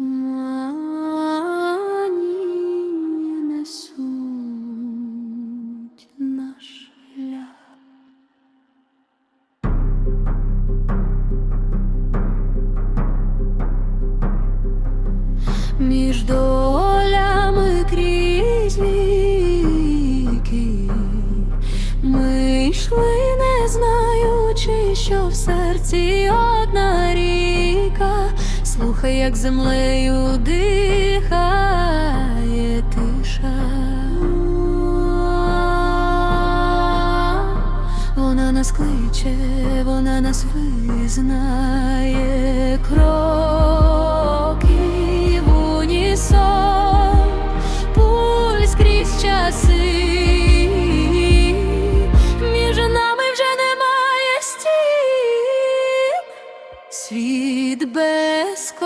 Між долями крізь віки ми йшли, не знаючи, що в серці одна. Слухай, як землею дихає тиша, вона нас кличе, вона нас визнає кров. ask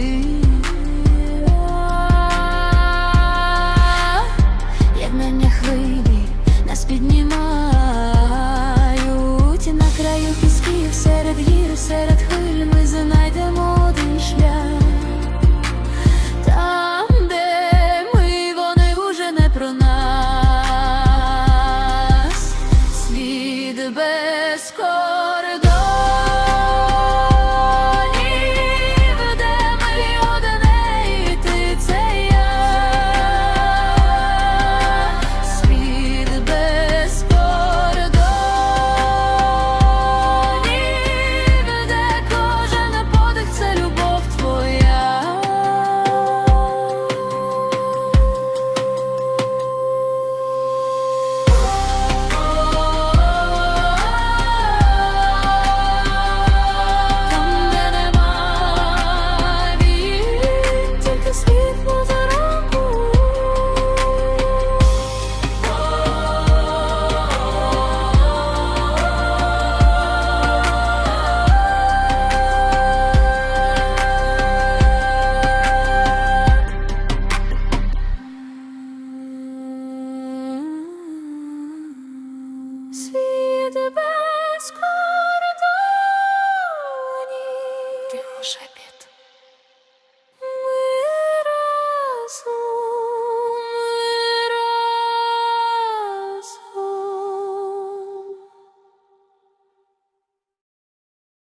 ти, єднання хвилі нас піднімають на краю пісків серед гір, серед хвиль. без кордонів. Ти вже